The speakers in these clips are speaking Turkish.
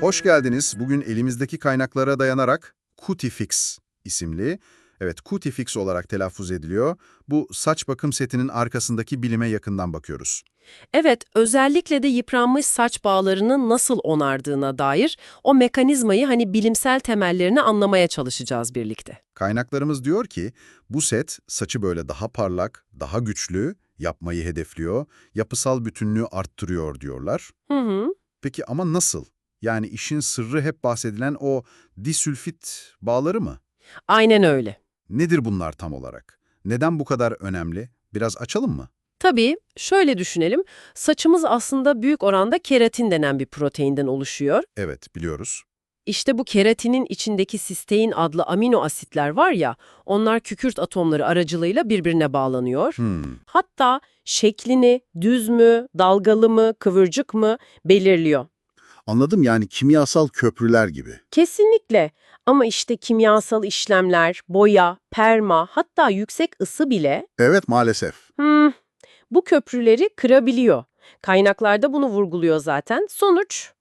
Hoş geldiniz. Bugün elimizdeki kaynaklara dayanarak Cutifix isimli, evet Cutifix olarak telaffuz ediliyor, bu saç bakım setinin arkasındaki bilime yakından bakıyoruz. Evet, özellikle de yıpranmış saç bağlarının nasıl onardığına dair o mekanizmayı hani bilimsel temellerini anlamaya çalışacağız birlikte. Kaynaklarımız diyor ki bu set saçı böyle daha parlak, daha güçlü yapmayı hedefliyor, yapısal bütünlüğü arttırıyor diyorlar. Hı hı. Peki ama nasıl? Yani işin sırrı hep bahsedilen o disülfit bağları mı? Aynen öyle. Nedir bunlar tam olarak? Neden bu kadar önemli? Biraz açalım mı? Tabii, şöyle düşünelim. Saçımız aslında büyük oranda keratin denen bir proteinden oluşuyor. Evet, biliyoruz. İşte bu keratinin içindeki sistein adlı amino asitler var ya, onlar kükürt atomları aracılığıyla birbirine bağlanıyor. Hmm, Hatta şeklini düz mü, dalgalı mı, kıvırcık mı belirliyor. Anladım yani kimyasal köprüler gibi. Kesinlikle. Ama işte kimyasal işlemler, boya, perma, hatta yüksek ısı bile Evet maalesef. hmm, bu köprüleri kırabiliyor. Kaynaklarda bunu vurguluyor zaten. Sonuç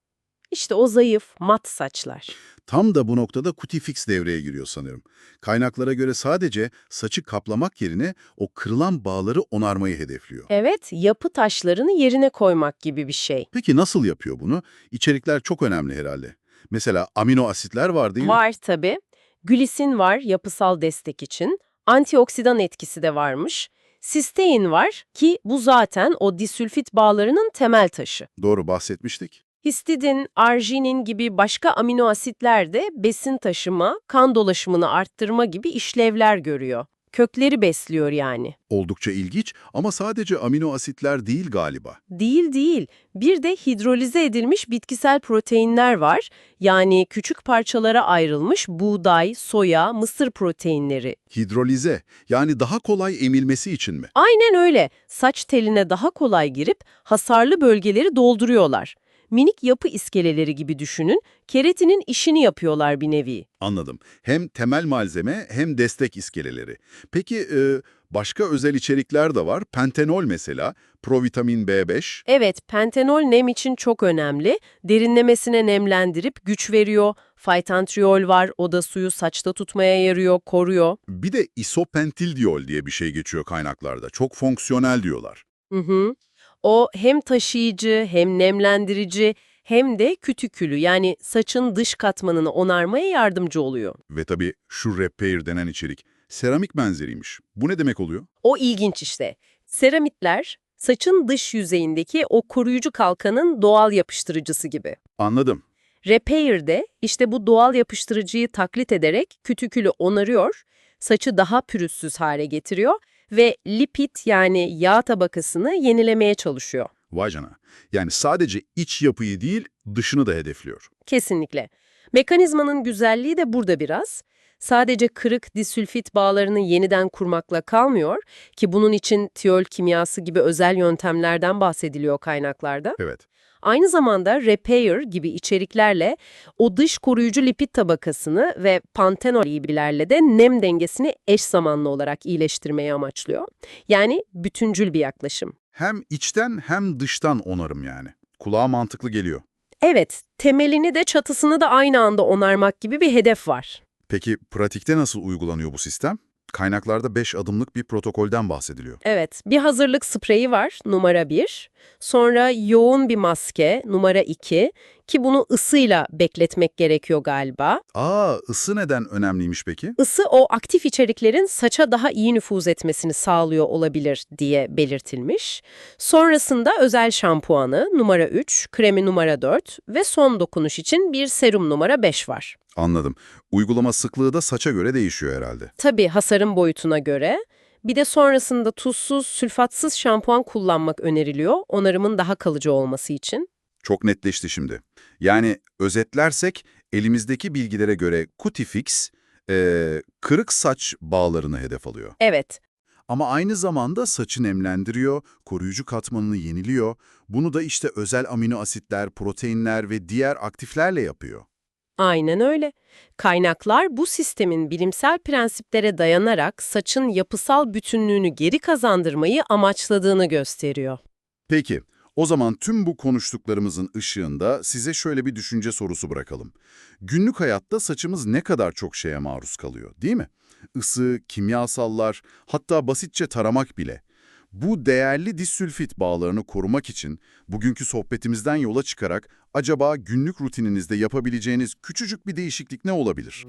işte o zayıf, mat saçlar. Tam da bu noktada Cutifix devreye giriyor sanırım. Kaynaklara göre sadece saçı kaplamak yerine o kırılan bağları onarmayı hedefliyor. Evet, yapı taşlarını yerine koymak gibi bir şey. Peki nasıl yapıyor bunu? İçerikler çok önemli herhalde. Mesela amino asitler var değil mi? Var tabii. Glisin var yapısal destek için. Antioksidan etkisi de varmış. Sistein var ki bu zaten o disülfit bağlarının temel taşı. Doğru bahsetmiştik. Histidin, arginin gibi başka amino asitler de besin taşıma, kan dolaşımını arttırma gibi işlevler görüyor. Kökleri besliyor yani. Oldukça ilginç ama sadece amino asitler değil galiba. Değil değil. Bir de hidrolize edilmiş bitkisel proteinler var. Yani küçük parçalara ayrılmış buğday, soya, mısır proteinleri. Hidrolize yani daha kolay emilmesi için mi? Aynen öyle. Saç teline daha kolay girip hasarlı bölgeleri dolduruyorlar. Minik yapı iskeleleri gibi düşünün, keratinin işini yapıyorlar bir nevi. Anladım. Hem temel malzeme hem destek iskeleleri. Peki e, başka özel içerikler de var. Pentenol mesela, provitamin B5. Evet, pentenol nem için çok önemli. Derinlemesine nemlendirip güç veriyor. Faytantriol var, o da suyu saçta tutmaya yarıyor, koruyor. Bir de isopentildiol diye bir şey geçiyor kaynaklarda. Çok fonksiyonel diyorlar. Hı hı. O hem taşıyıcı, hem nemlendirici, hem de kütükülü yani saçın dış katmanını onarmaya yardımcı oluyor. Ve tabii şu repair denen içerik seramik benzeriymiş. Bu ne demek oluyor? O ilginç işte. Seramitler, saçın dış yüzeyindeki o koruyucu kalkanın doğal yapıştırıcısı gibi. Anladım. Repair de işte bu doğal yapıştırıcıyı taklit ederek kütükülü onarıyor, saçı daha pürüzsüz hale getiriyor ve lipid yani yağ tabakasını yenilemeye çalışıyor. Vay cana. Yani sadece iç yapıyı değil dışını da hedefliyor. Kesinlikle. Mekanizmanın güzelliği de burada biraz. Sadece kırık disülfit bağlarını yeniden kurmakla kalmıyor ki bunun için tiyol kimyası gibi özel yöntemlerden bahsediliyor kaynaklarda. Evet. Aynı zamanda repair gibi içeriklerle o dış koruyucu lipid tabakasını ve pantenol iyilerle de nem dengesini eş zamanlı olarak iyileştirmeyi amaçlıyor. Yani bütüncül bir yaklaşım. Hem içten hem dıştan onarım yani. Kulağa mantıklı geliyor. Evet, temelini de çatısını da aynı anda onarmak gibi bir hedef var. Peki pratikte nasıl uygulanıyor bu sistem? Kaynaklarda 5 adımlık bir protokolden bahsediliyor. Evet, bir hazırlık spreyi var, numara 1. Sonra yoğun bir maske, numara 2. Ki bunu ısıyla bekletmek gerekiyor galiba. Aa, ısı neden önemliymiş peki? Isı o aktif içeriklerin saça daha iyi nüfuz etmesini sağlıyor olabilir diye belirtilmiş. Sonrasında özel şampuanı numara 3, kremi numara 4 ve son dokunuş için bir serum numara 5 var. Anladım. Uygulama sıklığı da saça göre değişiyor herhalde. Tabii hasarın boyutuna göre. Bir de sonrasında tuzsuz, sülfatsız şampuan kullanmak öneriliyor onarımın daha kalıcı olması için. Çok netleşti şimdi. Yani özetlersek elimizdeki bilgilere göre Cutifix eee, kırık saç bağlarını hedef alıyor. Evet, Ama aynı zamanda saçı nemlendiriyor, koruyucu katmanını yeniliyor. Bunu da işte özel amino asitler, proteinler ve diğer aktiflerle yapıyor. aynen öyle. Kaynaklar bu sistemin bilimsel prensiplere dayanarak saçın yapısal bütünlüğünü geri kazandırmayı amaçladığını gösteriyor. Peki, O zaman tüm bu konuştuklarımızın ışığında size şöyle bir düşünce sorusu bırakalım. Günlük hayatta saçımız ne kadar çok şeye maruz kalıyor, değil mi? Isı, kimyasallar, hatta basitçe taramak bile. Bu değerli disülfit bağlarını korumak için bugünkü sohbetimizden yola çıkarak acaba günlük rutininizde yapabileceğiniz küçücük bir değişiklik ne olabilir?